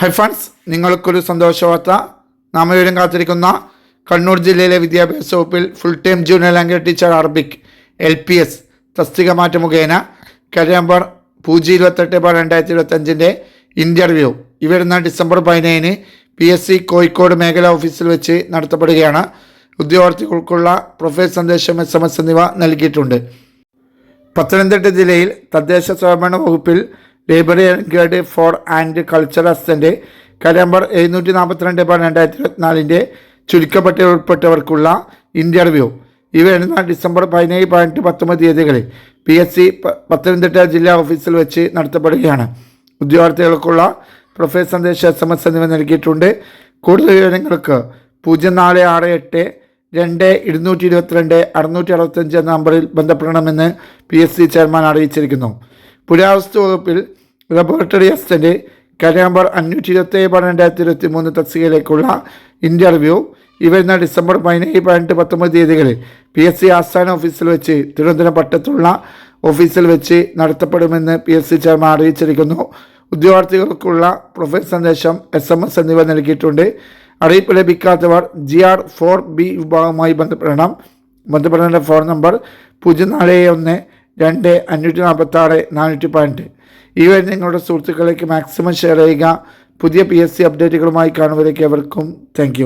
Hi friends നിങ്ങൾക്കൊരു സന്തോഷവാർത്ത. നാം വിവരം കാത്തിരിക്കുന്ന കണ്ണൂർ ജില്ലയിലെ വിദ്യാഭ്യാസ വകുപ്പിൽ full time junior language teacher Arabic L P S തസ്തിക മാറ്റ മുഖേന കരമ്പർ പൂജ്യം ഇരുപത്തെട്ട് ബാർ രണ്ടായിരത്തി ഇരുപത്തഞ്ചിന്റെ ഇന്റർവ്യൂ ഈ ഡിസംബർ പതിനേഴിന് പി എസ് സി കോഴിക്കോട് മേഖലാ ഓഫീസിൽ വെച്ച് നടത്തപ്പെടുകയാണ്. ഉദ്യോഗാർത്ഥികൾക്കുള്ള പ്രൊഫൈൽ സന്ദേശം എസ് എം എസ് എന്നിവ നൽകിയിട്ടുണ്ട്. പത്തനംതിട്ട ജില്ലയിൽ തദ്ദേശ സ്വയംഭരണ വകുപ്പിൽ library guide four and cultural assistant കരമ്പർ എഴുന്നൂറ്റി നാൽപ്പത്തിരണ്ട് ബാർ രണ്ടായിരത്തി ഇരുപത്തിനാലിന്റെ ചുരുക്കപ്പെട്ട ഉൾപ്പെട്ടവർക്കുള്ള ഇന്റർവ്യൂ ഇവ വരുന്ന ഡിസംബർ പതിനേഴ് പതിനെട്ട് പത്തൊമ്പത് തീയതികളിൽ പി എസ് സി പത്തനംതിട്ട ജില്ലാ ഓഫീസിൽ വെച്ച് നടത്തപ്പെടുകയാണ്. ഉദ്യോഗാർത്ഥികൾക്കുള്ള പ്രൊഫൈൽ സന്ദേശ എസ് എം എസ് എന്നിവ നൽകിയിട്ടുണ്ട്. കൂടുതൽ വിവരങ്ങൾക്ക് പൂജ്യം നാല് ആറ് എട്ട് രണ്ട് ഇരുന്നൂറ്റി ഇരുപത്തിരണ്ട് അറുന്നൂറ്റി അറുപത്തഞ്ച് എന്ന നമ്പറിൽ ബന്ധപ്പെടണമെന്ന് പി എസ് സി ചെയർമാൻ അറിയിച്ചിരിക്കുന്നു. പുരാവസ്തു വകുപ്പിൽ ലബോറട്ടറി അസിസ്റ്റന്റ് നമ്പർ അഞ്ഞൂറ്റി ഇരുപത്തേഴ് പന്ത്രണ്ടായിരത്തി രണ്ടായിരത്തി ഇരുപത്തി മൂന്ന് തസ്തികയിലേക്കുള്ള ഇന്റർവ്യൂ ഈ വരുന്ന ഡിസംബർ പതിനേഴ് പതിനെട്ട് പത്തൊമ്പത് തീയതികളിൽ പി എസ് സി ആസ്ഥാന ഓഫീസിൽ വെച്ച് തിരുവനന്തപുരം പട്ടത്തുള്ള ഓഫീസിൽ വെച്ച് നടത്തപ്പെടുമെന്ന് പി എസ് സി ചെയർമാൻ അറിയിച്ചിരിക്കുന്നു. ഉദ്യോഗാർത്ഥികൾക്കുള്ള പ്രൊഫൈൽ സന്ദേശം എസ് എം എസ് എന്നിവ നൽകിയിട്ടുണ്ട്. അറിയിപ്പ് ലഭിക്കാത്തവർ ജി ആർ ഫോർ ബി വിഭാഗവുമായി ബന്ധപ്പെടണം. ബന്ധപ്പെടേണ്ട ഫോൺ നമ്പർ പൂജ്യം നാല് ഒന്ന് രണ്ട് അഞ്ഞൂറ്റി നാൽപ്പത്തി ആറ് നാനൂറ്റി പതിനെട്ട് ഈ വഴി നിങ്ങളുടെ സുഹൃത്തുക്കളിലേക്ക് മാക്സിമം ഷെയർ ചെയ്യുക. പുതിയ പി എസ് സി അപ്ഡേറ്റുകളുമായി കാണുമ്പോഴേക്ക് എവർക്കും താങ്ക്